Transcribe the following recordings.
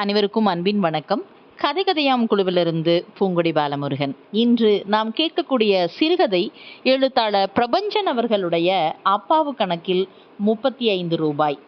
அனைவருக்கும் அன்பின் வணக்கம். கதை கதையாம் குழுவிலிருந்து பூங்குடி பாலமுருகன். இன்று நாம் கேட்கக்கூடிய சிறுகதை எழுத்தாளர் பிரபஞ்சன் அவர்களுடைய அப்பாவு கணக்கில் முப்பத்தி ஐந்து ரூபாய்.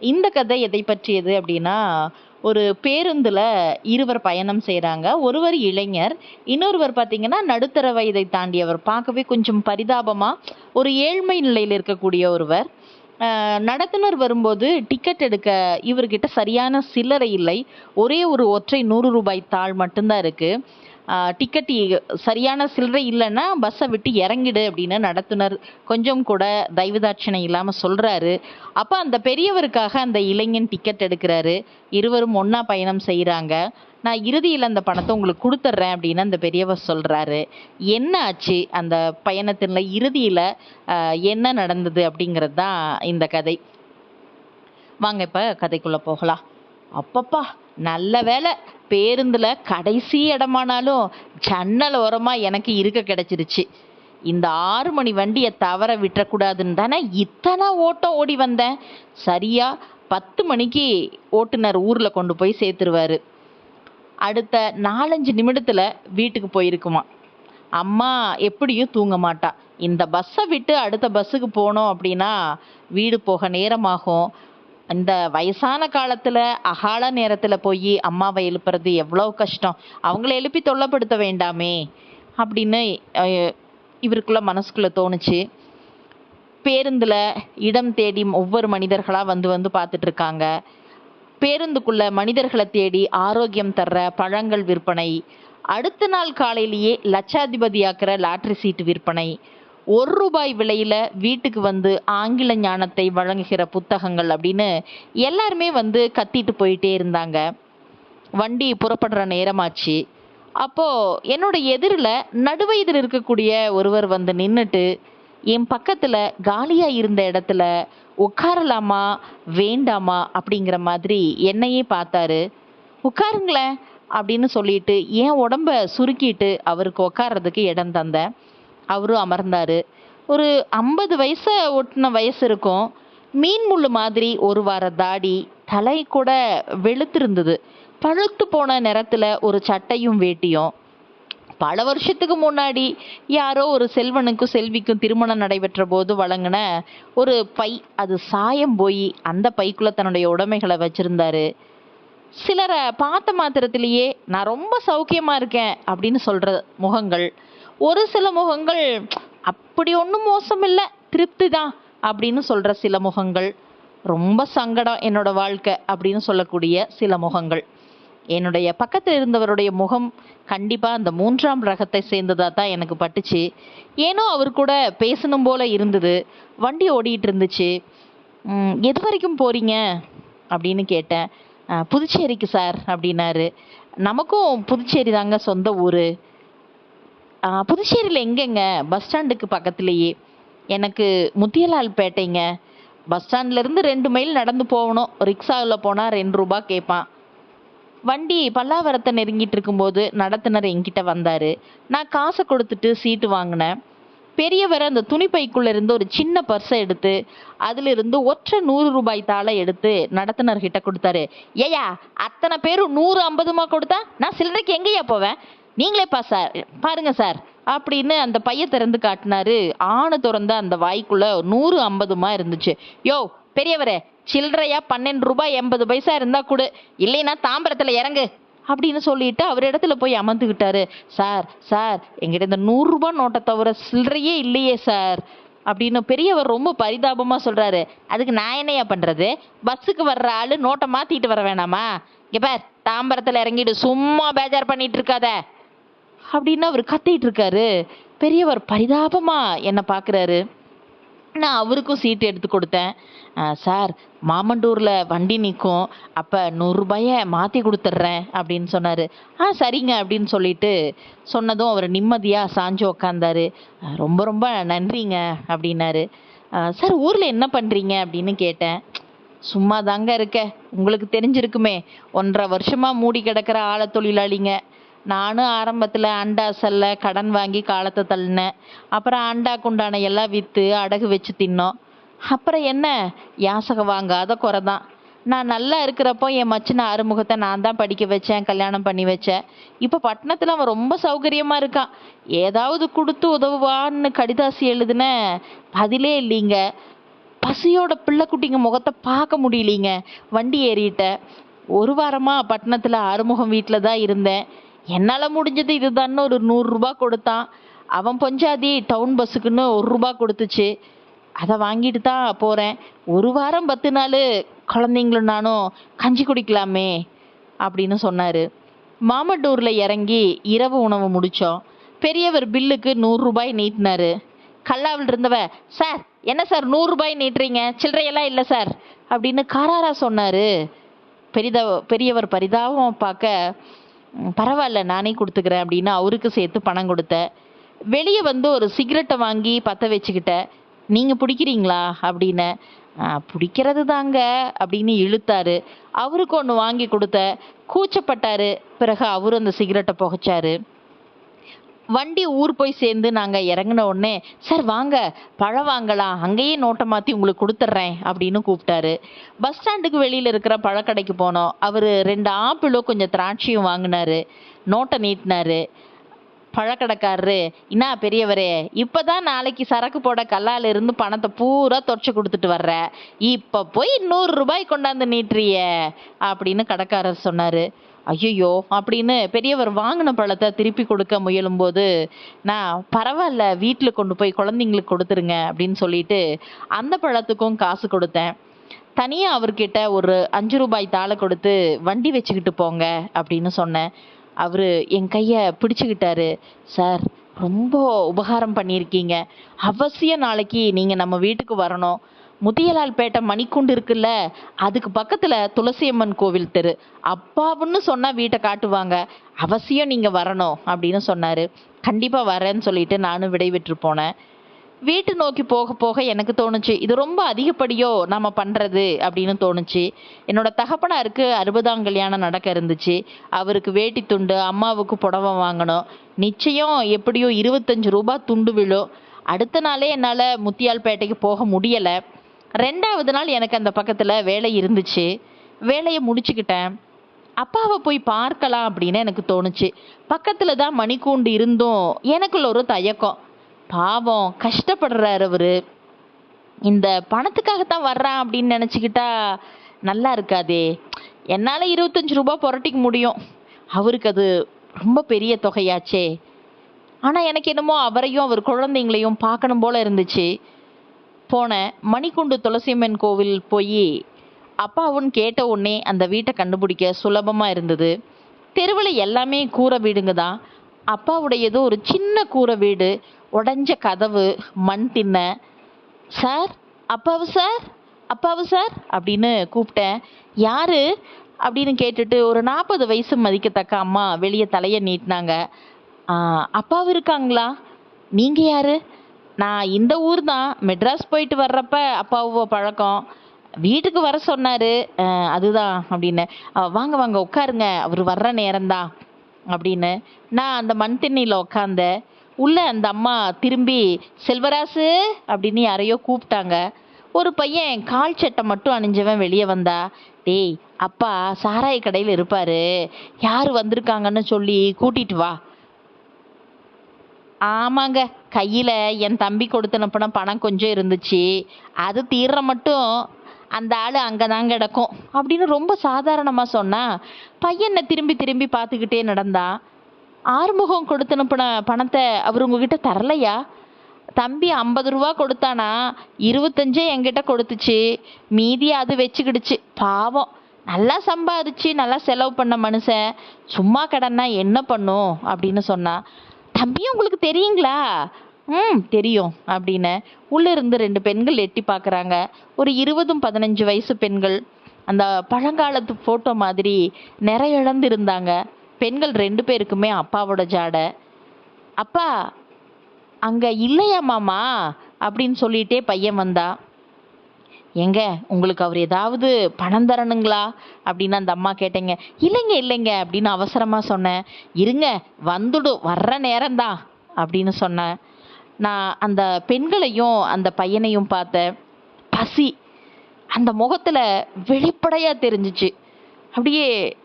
இந்த கதை எதை பற்றியது அப்படின்னா ஒரு பேருந்தில் இருவர் பயணம் செய்கிறாங்க ஒருவர் இளைஞர் இன்னொருவர் பார்த்தீங்கன்னா நடுத்தர வயதை தாண்டியவர். பார்க்கவே கொஞ்சம் பரிதாபமாக ஒரு ஏழ்மை நிலையில் இருக்கக்கூடிய ஒருவர். நடத்துனர் வரும்போது டிக்கெட் எடுக்க இவர்கிட்ட சரியான சில்லறை இல்லை. ஒரே ஒரு ஒற்றை நூறு ரூபாய் தாள் மட்டும்தான் இருக்குது டிக்கெட் சரியான சில்லறை இல்லைன்னா பஸ்ஸை விட்டு இறங்கிடு அப்படின்னு நடத்துனர். கொஞ்சம் கூட தயவுதாட்சணை இல்லாமல் சொல்கிறாரு அப்போ அந்த பெரியவருக்காக அந்த இளைஞன் டிக்கெட் எடுக்கிறாரு. இருவரும் ஒன்றா பயணம் செய்கிறாங்க நான் இறுதியில் அந்த பணத்தை உங்களுக்கு கொடுத்துட்றேன் அப்படின்னு அந்த பெரியவர் சொல்கிறாரு என்ன ஆச்சு? அந்த பயணத்தின் இறுதியில் என்ன நடந்தது அப்படிங்கிறது தான் இந்த கதை. வாங்க இப்போ கதைக்குள்ளே போகலாம். அப்பப்பா நல்ல வேலை பேருந்தில் கடைசி இடமானாலும் ஜன்னல் ஓரமாக எனக்கு இருக்க கிடச்சிருச்சு. இந்த ஆறு மணி வண்டியை தவற விட்டுறக்கூடாதுன்னு தானே இத்தனை ஓட்டம் ஓடி வந்தேன். சரியாக பத்து மணிக்கு ஓட்டுநர் ஊரில் கொண்டு போய் சேர்த்துருவார். அடுத்த நாலஞ்சு நிமிடத்தில் வீட்டுக்கு போயிருக்குமா. அம்மா எப்படியும் தூங்க மாட்டா. இந்த பஸ்ஸை விட்டு அடுத்த பஸ்ஸுக்கு போனோம் அப்படின்னா வீடு போக நேரமாகும். இந்த வயசான காலத்தில் அகால நேரத்தில் போய் அம்மாவை எழுப்புறது எவ்வளோ கஷ்டம். அவங்கள எழுப்பி தொல்லப்படுத்த வேண்டாமே அப்படின்னு இவருக்குள்ளே இவருக்குள்ள மனசுக்குள்ளே தோணுச்சு. பேருந்தில் இடம் தேடி ஒவ்வொரு மனிதர்களாக வந்து வந்து பார்த்துட்டு இருக்காங்க. பேருந்துக்குள்ள மனிதர்களை தேடி ஆரோக்கியம் தர்ற பழங்கள் விற்பனை. அடுத்த நாள் காலையிலேயே லட்சாதிபதியாக்கிற லாட்ரி சீட்டு விற்பனை. ஒரு ரூபாய் விலையில வீட்டுக்கு வந்து ஆங்கில ஞானத்தை வழங்குகிற புத்தகங்கள் அப்படின்னு எல்லாருமே வந்து கத்திட்டு போயிட்டே இருந்தாங்க. வண்டி புறப்படுற நேரமாச்சு. அப்போ என்னோட எதிரில் நடுவயதில் இருக்கக்கூடிய ஒருவர் வந்து நின்றுட்டு என் பக்கத்தில் காலியாக இருந்த இடத்துல உட்காரலாமா வேண்டாமா? அப்படிங்கிற மாதிரி என்னையே பார்த்தாரு. உட்காருங்களேன் அப்படின்னு சொல்லிட்டு என் உடம்ப சுருக்கிட்டு அவருக்கு உட்கார்றதுக்கு இடம் தந்தேன். அவரும் அமர்ந்தார். ஒரு ஐம்பது வயசை ஒட்டின வயசு இருக்கும். மீன் முள்ளு மாதிரி ஒரு வார தாடி தலை கூட வெளுத்திருந்தது. பழுத்து போன நேரத்தில் ஒரு சட்டையும் வேட்டியும். பல வருஷத்துக்கு முன்னாடி யாரோ ஒரு செல்வனுக்கும் செல்விக்கும் திருமணம் நடைபெற்ற போது வழங்கின ஒரு பை அது சாயம் போய் அந்த பைக்குள்ள தன்னுடைய உடைமைகளை வச்சிருந்தாரு. சிலரை பார்த்த மாத்திரத்திலேயே நான் ரொம்ப சௌக்கியமாக இருக்கேன் அப்படின்னு சொல்கிற முகங்கள். ஒரு சில முகங்கள் அப்படி ஒன்றும் மோசம் இல்லை திருப்தி தான் அப்படின்னு சொல்கிற சில முகங்கள் ரொம்ப சங்கடம் என்னோட வாழ்க்கை அப்படின்னு சொல்லக்கூடிய சில முகங்கள். என்னுடைய பக்கத்தில் இருந்தவருடைய முகம் கண்டிப்பாக அந்த மூன்றாம் ரகத்தை சேர்ந்ததா தான் எனக்கு பட்டுச்சு. ஏனோ அவர் கூட பேசணும் போல இருந்தது. வண்டி ஓடிட்டு இருந்துச்சு. எது வரைக்கும் போறீங்க? அப்படின்னு கேட்டேன். புதுச்சேரிக்கு சார் அப்படின்னாரு. நமக்கும் புதுச்சேரி தாங்க சொந்த ஊர். புதுச்சேரியில் எங்கெங்க? பஸ் ஸ்டாண்டுக்கு பக்கத்துலேயே. எனக்கு முத்தியலால் பேட்டைங்க. பஸ் ஸ்டாண்ட்லேருந்து ரெண்டு மைல் நடந்து போகணும். ரிக்ஷாவில் போனால் ரெண்டு ரூபா கேட்பான் வண்டி பல்லாவரத்தை நெருங்கிட்டு இருக்கும்போது நடத்துனர் என்கிட்ட வந்தார். நான் காசை கொடுத்துட்டு சீட்டு வாங்கினேன். பெரியவர் அந்த துணி இருந்து ஒரு சின்ன பர்ஸை எடுத்து அதிலிருந்து ஒற்றை நூறு ரூபாய் தாளை எடுத்து நடத்துனர்கிட்ட கொடுத்தாரு. ஏயா அத்தனை பேரும் நூறு ஐம்பதுமா கொடுத்தா? நான் சில்லறைக்கு எங்கேயா போவேன்? நீங்களே பா சார் பாருங்க சார். அப்படின்னு அந்த பைய திறந்து காட்டினாரு. ஆணை திறந்த அந்த வாய்க்குள்ள நூறு ஐம்பதுமா இருந்துச்சு. யோ பெரியவரே சில்லறையா பன்னெண்டு ரூபாய் எண்பது பைசா இருந்தா கொடு. இல்லைன்னா தாம்பரத்துல இறங்கு. அப்படின்னு சொல்லிட்டு அவர் இடத்துல போய் அமர்ந்துக்கிட்டாரு சார் சார் எங்கிட்ட இந்த நூறுரூபா நோட்டை தவிர சில்லறையே இல்லையே சார். அப்படின்னு பெரியவர் ரொம்ப பரிதாபமா சொல்றாரு. அதுக்கு நான் என்னையா பண்றது? பஸ்ஸுக்கு வர்ற ஆளு நோட்டை மாத்திட்டு வர வேணாமா? இங்க பார் தாம்பரத்துல இறங்கிட்டு சும்மா பேஜார் பண்ணிட்டு இருக்காத. அப்படின்னு அவர் கத்திட்டு இருக்காரு. பெரியவர் பரிதாபமா என்னை பார்க்குறாரு நான் அவருக்கும் சீட்டு எடுத்து கொடுத்தேன். சார் மாமண்டூரில் வண்டி நிற்கும் அப்போ நூறுரூபாயை மாற்றி கொடுத்துட்றேன் அப்படின்னு சொன்னார். ஆ சரிங்க அப்படின்னு சொல்லிட்டு சொன்னதும் அவர் நிம்மதியாக சாஞ்சு உக்காந்தாரு. ரொம்ப ரொம்ப நன்றிங்க அப்படின்னாரு. சார் ஊரில் என்ன பண்ணுறீங்க அப்படின்னு கேட்டேன். சும்மா தாங்க இருக்க உங்களுக்கு தெரிஞ்சிருக்குமே. ஒன்றரை வருஷமாக மூடி கிடக்கிற ஆழ தொழிலாளிங்க. நானும் ஆரம்பத்தில் அண்டா செல்ல கடன் வாங்கி காலத்தை தள்ளினேன். அப்புறம் அண்டா குண்டானை எல்லாம் விற்று அடகு வச்சு தின்னோம். அப்புறம் என்ன? யாசகம் வாங்காத குறை தான் நான் நல்லா இருக்கிறப்போ என் மச்சின ஆறுமுகத்தை நான் தான் படிக்க வச்சேன் கல்யாணம் பண்ணி வச்சேன். இப்போ பட்டணத்தில் அவன் ரொம்ப சௌகரியமாக இருக்கான். ஏதாவது கொடுத்து உதவுவான்னு கடிதாசி எழுதுன பதிலே இல்லைங்க. பசியோட பிள்ளைக்குட்டிங்க முகத்தை பார்க்க முடியலீங்க. வண்டி ஏறிட்ட ஒரு வாரமாக பட்டணத்தில் ஆறுமுகம் வீட்டில் தான் இருந்தேன். என்னால் முடிஞ்சது இதுதான்னு ஒரு நூறுரூபா கொடுத்தான். அவன் பொஞ்சாதி டவுன் பஸ்ஸுக்குன்னு ஒரு ரூபா கொடுத்துச்சு. அதை வாங்கிட்டு தான் போகிறேன் ஒரு வாரம் பத்து நாள் குழந்தைங்களும் நானும் கஞ்சி குடிக்கலாமே அப்படின்னு சொன்னார். மாமட்டூரில் இறங்கி இரவு உணவு முடித்தோம் பெரியவர் பில்லுக்கு நூறுரூபாய் நீட்டினாரு. கல்லாவில் இருந்தவ சார் என்ன சார் நூறுரூபாய் நீட்டுறீங்க? சில்லறையெல்லாம் இல்லை சார். அப்படின்னு காராரா சொன்னார். பெரித பெரியவர் பரிதாபம் பார்க்க பரவாயில்ல நானே கொடுத்துக்கிறேன் அப்படின்னு அவருக்கு சேர்த்து பணம் கொடுத்தேன் வெளியே வந்து ஒரு சிகரெட்டை வாங்கி பற்ற வச்சுக்கிட்டேன் நீங்கள் பிடிக்கிறீங்களா? அப்படின்னு பிடிக்கிறது தாங்க அப்படின்னு இழுத்தாரு. அவருக்கு ஒன்று வாங்கி கொடுத்த கூச்சப்பட்டாரு. பிறகு அவரும் அந்த சிகரெட்டை புகைச்சாரு. வண்டி ஊர் போய் சேர்ந்து நாங்கள் இறங்கின உடனே சார் வாங்க பழம் வாங்கலாம் அங்கேயே நோட்டை மாற்றி உங்களுக்கு கொடுத்துட்றேன் அப்படின்னு கூப்பிட்டாரு. பஸ் ஸ்டாண்டுக்கு வெளியில் இருக்கிற பழக்கடைக்கு போனோம். அவர் ரெண்டு ஆப்பிளும் கொஞ்சம் திராட்சையும் வாங்கினாரு. நோட்டை நீட்டினாரு. பழக்கடைக்காரரு என்ன பெரியவரே இப்பதான் நாளைக்கு சரக்கு போட கல்லால இருந்து பணத்தை பூரா தொடச்சு கொடுத்துட்டு வர்ற. இப்ப போய் நூறு ரூபாய் கொண்டாந்து நீட்டுறிய அப்படின்னு கடைக்காரர் சொன்னாரு. ஐயோ அப்படின்னு பெரியவர் வாங்கின பழத்தை திருப்பி கொடுக்க முயலும்போது நான் பரவாயில்ல வீட்டில் கொண்டு போய் குழந்தைங்களுக்கு கொடுத்துருங்க அப்படின்னு சொல்லிட்டு அந்த பழத்துக்கும் காசு கொடுத்தேன். தனியாக அவர்கிட்ட ஒரு அஞ்சு ரூபாய் தாளை கொடுத்து வண்டி வச்சுக்கிட்டு போங்க அப்படின்னு சொன்னேன். அவர் என் கையை பிடிச்சிக்கிட்டாரு. சார் ரொம்ப உபகாரம் பண்ணியிருக்கீங்க. அவசியம் நாளைக்கு நீங்கள் நம்ம வீட்டுக்கு வரணும். முதியலால்பேட்டை மணிக்குண்டு இருக்குல்ல அதுக்கு பக்கத்தில் துளசியம்மன் கோவில் தெரு. அப்பாவுன்னு சொன்னால் வீட்டை காட்டுவாங்க. அவசியம் நீங்கள் வரணும் அப்படின்னு சொன்னார். கண்டிப்பாக வரேன்னு சொல்லிட்டு நானும் விடைபெற்று போனேன். வீட்டு நோக்கி போக போக எனக்கு தோணுச்சு இது ரொம்ப அதிகப்படியோ நம்ம பண்ணுறது அப்படின்னு தோணுச்சு. என்னோட தகப்பனாருக்கு அறுபதாம் கல்யாணம் நடக்க இருந்துச்சு. அவருக்கு வேட்டி துண்டு அம்மாவுக்கு புடவை வாங்கணும். நிச்சயம் எப்படியோ இருபத்தஞ்சு ரூபா துண்டு விழும். அடுத்த நாளே என்னால் முத்தியால்பேட்டைக்கு போக முடியலை. ரெண்டாவது நாள் எனக்கு அந்த பக்கத்தில் வேலை இருந்துச்சு. வேலையை முடிச்சுக்கிட்டேன். அப்பாவை போய் பார்க்கலாம் அப்படின்னு எனக்கு தோணுச்சு. பக்கத்தில் தான் மணிக்கூண்டு இருந்தும் எனக்குள்ள ஒரு தயக்கம். பாவம் கஷ்டப்படுறாரு அவரு. இந்த பணத்துக்காகத்தான் வர்றான் அப்படின்னு நினச்சிக்கிட்டா நல்லா இருக்காதே. என்னால் இருபத்தஞ்சு ரூபாய் புரட்டிக்க முடியும். அவருக்கு அது ரொம்ப பெரிய தொகையாச்சே. ஆனால் எனக்கு என்னமோ அவரையும் அவர் குழந்தைங்களையும் பார்க்கணும் போல இருந்துச்சு. போனேன். மணிக்குண்டு துளசியம்மன் கோவில் போய் அப்பாவுன்னு கேட்ட உடனே அந்த வீட்டை கண்டுபிடிக்க சுலபமாக இருந்தது. தெருவில் எல்லாமே கூரை வீடுங்க தான். அப்பாவுடையது ஒரு சின்ன கூரை வீடு உடஞ்ச கதவு மண் திண்ணை sir Appavu sir Appavu sir அப்படின்னு கூப்பிட்டேன். யாரு? அப்படின்னு கேட்டுட்டு ஒரு நாற்பது வயசு மதிக்கத்தக்க அம்மா வெளியே தலையை நீட்டினாங்க. அப்பாவு இருக்காங்களா? நீங்கள் யாரு? நான் இந்த ஊர் தான். மெட்ராஸ் போயிட்டு வர்றப்ப அப்பாவோ பழக்கம். வீட்டுக்கு வர சொன்னார். அதுதான் அப்படின்னு. வாங்க வாங்க உட்காருங்க. அவர் வர்ற நேரம்தான் அப்படின்னு. நான் அந்த மண் திண்ணியில் உட்காந்தேன் உள்ளே அந்த அம்மா திரும்பி செல்வராசு அப்படின்னு யாரையோ கூப்பிட்டாங்க. ஒரு பையன் கால் சட்டை மட்டும் அணிஞ்சவன் வெளியே வந்தா டேய் அப்பா சாராய கடையில் இருப்பார். யார் வந்திருக்காங்கன்னு சொல்லி கூட்டிட்டு வா. ஆமாங்க கையில் என் தம்பி கொடுத்து அனுப்பின பணம் கொஞ்சம் இருந்துச்சு. அது தீர்ற மட்டும் அந்த ஆள் அங்கே தான் கிடக்கும் அப்படின்னு ரொம்ப சாதாரணமாக சொன்னால் பையனை திரும்பி திரும்பி பார்த்துக்கிட்டே நடந்தான். ஆறுமுகம் கொடுத்து அனுப்பின பணத்தை அவர் உங்ககிட்ட தரலையா? தம்பி ஐம்பது ரூபா கொடுத்தானா? இருபத்தஞ்சே என்கிட்ட கொடுத்துச்சு. மீதி அது வச்சுக்கிடுச்சு. பாவம். நல்லா சம்பாதிச்சு நல்லா செலவு பண்ண மனுஷன். சும்மா கடன்னா என்ன பண்ணும்? அப்படின்னு சொன்னா தம்பி உங்களுக்கு தெரியுங்களா? ம் தெரியும் அப்படின்னு உள்ளே இருந்து ரெண்டு பெண்கள் எட்டி பார்க்குறாங்க. ஒரு இருபதும் பதினஞ்சு வயசு பெண்கள் அந்த பழங்காலத்து ஃபோட்டோ மாதிரி நிறைய இழந்து இருந்தாங்க பெண்கள் ரெண்டு பேருக்குமே அப்பாவோட ஜாடை. அப்பா அங்கே இல்லையா மாமா? அப்படின்னு சொல்லிட்டே பையன் வந்தா. எங்க உங்களுக்கு அவர் ஏதாவது பணம் தரணுங்களா? அப்படின்னு அந்த அம்மா கேட்டேங்க. இல்லைங்க இல்லைங்க அப்படின்னு அவசரமாக சொன்னேன். இருங்க வந்துடும் வர்ற நேரம்தான் அப்படின்னு சொன்னேன். நான் அந்த பெண்களையும் அந்த பையனையும் பார்த்தேன். பசி அந்த முகத்துல வெளிப்படையா தெரிஞ்சுச்சு. அப்படியே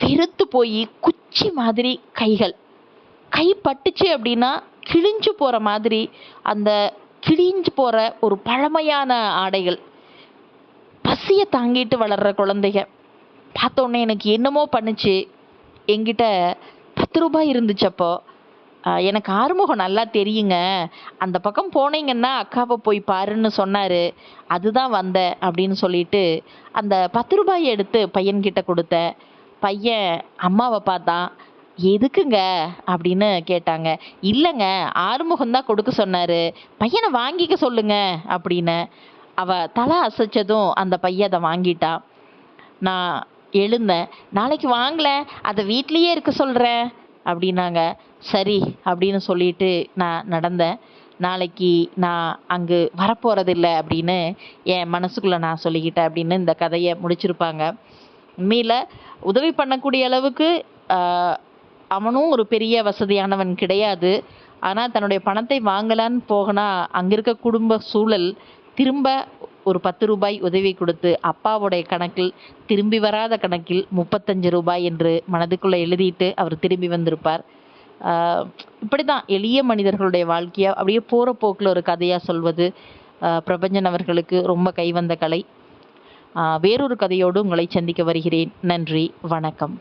வெறுத்து போய் குச்சி மாதிரி கைகள். கை பட்டுச்சு அப்படின்னா கிழிஞ்சு போகிற மாதிரி அந்த கிழிஞ்சு போகிற ஒரு பழமையான ஆடைகள். பசியை தாங்கிட்டு வளர்ற குழந்தைங்க. பார்த்தோன்னே எனக்கு என்னமோ பண்ணுச்சு. என்கிட்ட பத்து ரூபாய் இருந்துச்சப்போ எனக்கு ஆறுமுகம் நல்லா தெரியுங்க. அந்த பக்கம் போனீங்கன்னா அக்காவை போய் பாருன்னு சொன்னார். அதுதான் வந்தேன் அப்படின்னு சொல்லிட்டு அந்த பத்து ரூபாயை எடுத்து பையன்கிட்ட கொடுத்தேன். பையன் அம்மாவை பார்த்தான். எதுக்குங்க? அப்படின்னு கேட்டாங்க. இல்லைங்க ஆறுமுகம் தான் கொடுக்க சொன்னாரு. பையனை வாங்கிக்க சொல்லுங்க அப்படின்னு. அவ தலை அசைச்சதும் அந்த பையன் அதை வாங்கிட்டான் நான் எழுந்தேன். நாளைக்கு வாங்கல அதை வீட்லேயே இருக்க சொல்கிறேன் அப்படின்னாங்க. சரி அப்படின்னு சொல்லிட்டு நான் நடந்தேன். நாளைக்கு நான் அங்கு வரப்போகிறதில்ல அப்படின்னு என் மனசுக்குள்ளே நான் சொல்லிக்கிட்டேன் அப்படின்னு இந்த கதையை முடிச்சிருப்பாங்க. உண்மையில் உதவி பண்ணக்கூடிய அளவுக்கு அவனும் ஒரு பெரிய வசதியானவன் கிடையாது. ஆனால் தன்னுடைய பணத்தை வாங்கலான்னு போகனா அங்கே இருக்க குடும்ப சூழல் திரும்ப ஒரு பத்து ரூபாய் உதவி கொடுத்து அப்பாவுடைய கணக்கில் திரும்பி வராத கணக்கில் முப்பத்தஞ்சு ரூபாய் என்று மனதுக்குள்ளே எழுதிட்டு அவர் திரும்பி வந்திருப்பார். இப்படி தான் எளிய மனிதர்களுடைய வாழ்க்கையை அப்படியே போகிற போக்கில் ஒரு கதையாக சொல்வது பிரபஞ்சன் அவர்களுக்கு ரொம்ப கைவந்த கலை. வேறொரு கதையோடு உங்களை சந்திக்க வருகிறேன். நன்றி வணக்கம்.